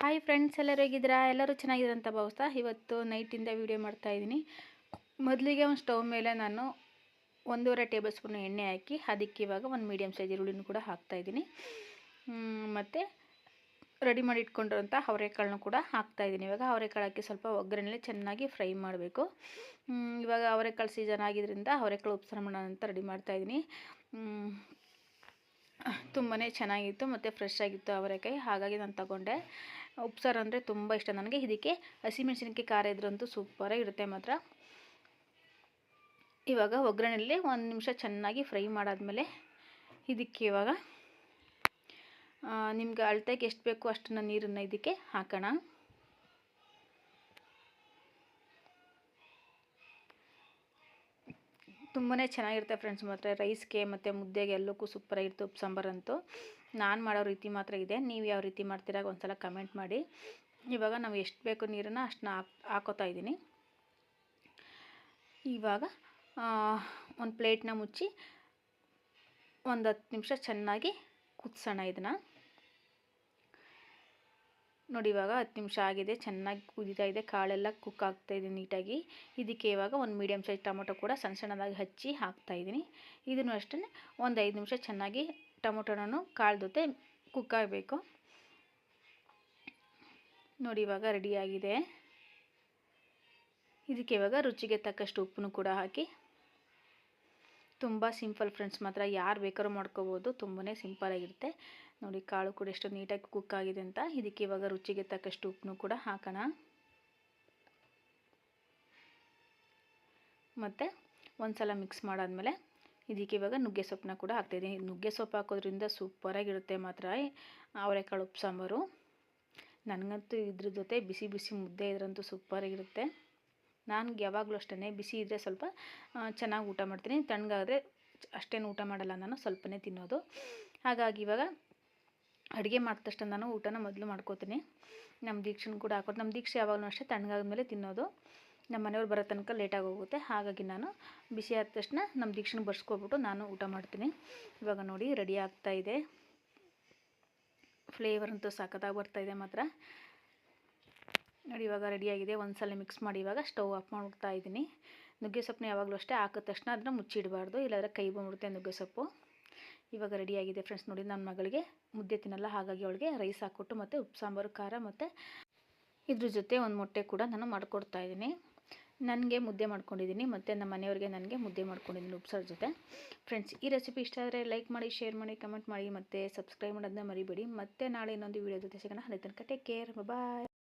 Hi friends ಎಲ್ಲರೂ ಹೇಗಿದ್ದೀರಾ? ಎಲ್ಲರೂ ಚೆನ್ನಾಗಿದ್ದೀರ ಅಂತ ಭಾವಿಸ್ತಾ ಇವತ್ತು ನೈಟಿಂದ ವೀಡಿಯೋ ಮಾಡ್ತಾಯಿದ್ದೀನಿ ಮೊದಲಿಗೆ ಒಂದು ಸ್ಟವ್ ಮೇಲೆ ನಾನು ಒಂದೂವರೆ ಟೇಬಲ್ ಸ್ಪೂನ್ ಎಣ್ಣೆ ಹಾಕಿ, ಅದಕ್ಕೆ ಇವಾಗ ಒಂದು ಮೀಡಿಯಮ್ ಸೈಜ್ ಈರುಳ್ಳಿನೂ ಕೂಡ ಹಾಕ್ತಾಯಿದ್ದೀನಿ ಮತ್ತು ರೆಡಿ ಮಾಡಿ ಇಟ್ಕೊಂಡಿರೋಂಥ ಅವರೆಕಾಳನ್ನು ಕೂಡ ಹಾಕ್ತಾಯಿದ್ದೀನಿ ಇವಾಗ ಅವರೆಕಾಳು ಹಾಕಿ ಸ್ವಲ್ಪ ಒಗ್ಗರಣೆಯಲ್ಲಿ ಚೆನ್ನಾಗಿ ಫ್ರೈ ಮಾಡಬೇಕು. ಇವಾಗ ಅವರೆಕಾಳು ಸೀಸನ್ ಆಗಿದ್ದರಿಂದ ಅವರೆಕಾಳು ಉಪ್ಸಾರು ಮಾಡೋಣ ಅಂತ ರೆಡಿ ಮಾಡ್ತಾಯಿದ್ದೀನಿ ತುಂಬಾ ಚೆನ್ನಾಗಿತ್ತು ಮತ್ತು ಫ್ರೆಶ್ ಆಗಿತ್ತು ಅವರೆಕಾಯಿ. ಹಾಗಾಗಿ ನಾನು ತಗೊಂಡೆ. ಉಪ್ಸಾರು ಅಂದರೆ ತುಂಬ ಇಷ್ಟ ನನಗೆ. ಇದಕ್ಕೆ ಹಸಿಮೆಣ್ಸಿನ್ಕಾಯಿ ಖಾರ ಇದ್ರಂತೂ ಸೂಪರಾಗಿ ಇರುತ್ತೆ ಮಾತ್ರ. ಇವಾಗ ಒಗ್ಗರಣೆಯಲ್ಲಿ ಒಂದು ನಿಮಿಷ ಚೆನ್ನಾಗಿ ಫ್ರೈ ಮಾಡಾದಮೇಲೆ ಇದಕ್ಕೆ ಇವಾಗ ನಿಮ್ಗೆ ಅಳತೆಗೆ ಎಷ್ಟು ಬೇಕು ಅಷ್ಟನ್ನು ನೀರನ್ನು ಇದಕ್ಕೆ ಹಾಕೋಣ. ತುಂಬಾ ಚೆನ್ನಾಗಿರುತ್ತೆ ಫ್ರೆಂಡ್ಸ್ ಮಾತ್ರ. ರೈಸ್ಗೆ ಮತ್ತು ಮುದ್ದೆಗೆ ಎಲ್ಲಕ್ಕೂ ಸೂಪರಾಗಿರುತ್ತೆ ಉಪ್ಪು ಸಾಂಬಾರಂತೂ ನಾನು ಮಾಡೋ ರೀತಿ ಮಾತ್ರ ಇದೆ. ನೀವು ಯಾವ ರೀತಿ ಮಾಡ್ತೀರಾಗ ಒಂದ್ಸಲ ಕಮೆಂಟ್ ಮಾಡಿ. ಇವಾಗ ನಾವು ಎಷ್ಟು ಬೇಕು ನೀರನ್ನು ಅಷ್ಟನ್ನ ಹಾಕ್, ಹಾಕೋತಾ ಇದ್ದೀನಿ. ಇವಾಗ ಒಂದು ಪ್ಲೇಟ್ನ ಮುಚ್ಚಿ ಒಂದು ಹತ್ತು ನಿಮಿಷ ಚೆನ್ನಾಗಿ ಕುದಿಸೋಣ ಇದನ್ನು. ನೋಡಿ, ಇವಾಗ ಹತ್ತು ನಿಮಿಷ ಆಗಿದೆ. ಚೆನ್ನಾಗಿ ಕುದೀತಾ ಇದೆ. ಕಾಳೆಲ್ಲ ಕುಕ್ ಆಗ್ತಾ ಇದೆ ನೀಟಾಗಿ. ಇದಕ್ಕೆ ಇವಾಗ ಒಂದು ಮೀಡಿಯಮ್ ಸೈಜ್ ಟೊಮೊಟೊ ಕೂಡ ಸಣ್ಣ ಸಣ್ಣದಾಗಿ ಹಚ್ಚಿ ಹಾಕ್ತಾಯಿದ್ದೀನಿ ಇದನ್ನು ಅಷ್ಟೇ ಒಂದು ಐದು ನಿಮಿಷ ಚೆನ್ನಾಗಿ ಟೊಮೊಟೊನೂ ಕಾಳು ಜೊತೆ ಕುಕ್ ಆಗಬೇಕು. ನೋಡಿ, ಇವಾಗ ರೆಡಿಯಾಗಿದೆ ಇದಕ್ಕೆ ಇವಾಗ ರುಚಿಗೆ ತಕ್ಕಷ್ಟು ಉಪ್ಪನ್ನು ಕೂಡ ಹಾಕಿ ತುಂಬ ಸಿಂಪಲ್ ಫ್ರೆಂಡ್ಸ್ ಮಾತ್ರ ಯಾರು ಬೇಕಾದ್ರೂ ಮಾಡ್ಕೋಬೋದು ತುಂಬಾ ಸಿಂಪಲಾಗಿರುತ್ತೆ ನೋಡಿ, ಕಾಳು ಕೂಡ ಎಷ್ಟು ನೀಟಾಗಿ ಕುಕ್ ಆಗಿದೆ ಅಂತ. ಇದಕ್ಕೆ ಇವಾಗ ರುಚಿಗೆ ತಕ್ಕಷ್ಟು ಉಪ್ಪು ಕೂಡ ಹಾಕೋಣ. ಮತ್ತು ಒಂದು ಸಲ ಮಿಕ್ಸ್ ಮಾಡಾದಮೇಲೆ ಇದಕ್ಕೆ ಇವಾಗ ನುಗ್ಗೆ ಸೊಪ್ಪನ್ನ ಕೂಡ ಹಾಕ್ತಾಯಿದ್ದೀನಿ ನುಗ್ಗೆ ಸೊಪ್ಪು ಹಾಕೋದ್ರಿಂದ ಸೂಪರಾಗಿರುತ್ತೆ ಮಾತ್ರ. ಅವರೆಕಾಳು ಉಪ್ಪು, ಸಾಂಬಾರು. ನನಗಂತೂ ಇದ್ರ ಜೊತೆ ಬಿಸಿ ಬಿಸಿ ಮುದ್ದೆ ಇದ್ರಂತೂ ಸೂಪರಾಗಿರುತ್ತೆ ನಾನು ಯಾವಾಗಲೂ ಅಷ್ಟೇ ಬಿಸಿ ಇದ್ದರೆ ಸ್ವಲ್ಪ ಚೆನ್ನಾಗಿ ಊಟ ಮಾಡ್ತೀನಿ. ತಣ್ಣಗಾದರೆ ಅಷ್ಟೇನು ಊಟ ಮಾಡಲ್ಲ ನಾನು, ಸ್ವಲ್ಪನೇ ತಿನ್ನೋದು. ಹಾಗಾಗಿ ಇವಾಗ ಅಡುಗೆ ಮಾಡಿದ ತಕ್ಷಣ ನಾನು ಊಟನ ಮೊದಲು ಮಾಡ್ಕೋತೀನಿ. ನಮ್ಮ ದೀಕ್ಷೆನ ಕೂಡ ಹಾಕೋದು. ನಮ್ಮ ದೀಕ್ಷೆ ಯಾವಾಗಲೂ ಅಷ್ಟೇ ತಣ್ಣಗಾದ್ಮೇಲೆ ತಿನ್ನೋದು. ನಮ್ಮ ಮನೆಯವ್ರು ಬರೋ ತನಕ ಲೇಟಾಗಿ ಹೋಗುತ್ತೆ. ಹಾಗಾಗಿ ನಾನು ಬಿಸಿ ಆದ ತಕ್ಷಣ ನಮ್ಮ ದೀಕ್ಷೆನ ಬರ್ಸ್ಕೊಬಿಟ್ಟು ನಾನು ಊಟ ಮಾಡ್ತೀನಿ. ಇವಾಗ ನೋಡಿ, ರೆಡಿ ಆಗ್ತಾ ಇದೆ. ಫ್ಲೇವರ್ ಅಂತೂ ಸಖತ್ತಾಗಿ ಬರ್ತಾಯಿದೆ ಮಾತ್ರ. ನೋಡಿ, ಇವಾಗ ರೆಡಿಯಾಗಿದೆ ಒಂದು ಸಲ ಮಿಕ್ಸ್ ಮಾಡಿ ಇವಾಗ ಸ್ಟವ್ ಆಫ್ ಮಾಡ್ತಾ ಇದ್ದೀನಿ. ನುಗ್ಗೆ ಸೊಪ್ಪನ್ನ ಯಾವಾಗಲೂ ಅಷ್ಟೇ ಹಾಕಿದ ತಕ್ಷಣ ಅದನ್ನ ಮುಚ್ಚಿಡಬಾರ್ದು, ಇಲ್ಲಾಂದರೆ ಕೈ ಬಂದ್ಬಿಡುತ್ತೆ ನುಗ್ಗೆ ಸೊಪ್ಪು. ಇವಾಗ ರೆಡಿಯಾಗಿದೆ ಫ್ರೆಂಡ್ಸ್ ನೋಡಿ ನನ್ನ ಮಗಳಿಗೆ ಮುದ್ದೆ ತಿನ್ನಲ್ಲ, ಹಾಗಾಗಿ ಅವಳಿಗೆ ರೈಸ್ ಹಾಕ್ಕೊಟ್ಟು ಮತ್ತು ಉಪ್ಪು, ಸಾಂಬಾರು, ಖಾರ ಮತ್ತು ಇದ್ರ ಜೊತೆ ಒಂದು ಮೊಟ್ಟೆ ಕೂಡ ನಾನು ಮಾಡ್ಕೊಡ್ತಾ ಇದ್ದೀನಿ. ನನಗೆ ಮುದ್ದೆ ಮಾಡ್ಕೊಂಡಿದ್ದೀನಿ, ಮತ್ತು ನಮ್ಮ ಮನೆಯವ್ರಿಗೆ ನನಗೆ ಮುದ್ದೆ ಮಾಡ್ಕೊಂಡಿದ್ದೀನಿ ಉಪ್ಸಾರ ಜೊತೆ. ಫ್ರೆಂಡ್ಸ್ ಈ ರೆಸಿಪಿ ಇಷ್ಟ ಆದರೆ ಲೈಕ್ ಮಾಡಿ ಶೇರ್ ಮಾಡಿ ಕಮೆಂಟ್ ಮಾಡಿ, ಮತ್ತು ಸಬ್ಸ್ಕ್ರೈಬ್ ಮಾಡೋದನ್ನ ಮರಿಬೇಡಿ. ಮತ್ತೆ ನಾಳೆ ಇನ್ನೊಂದು ವೀಡಿಯೋ ಜೊತೆ ಸಿಗೋಣ. ಅಲ್ಲಿ ತನಕ ಟೇಕ್ ಕೇರ್ ಬಾಯ್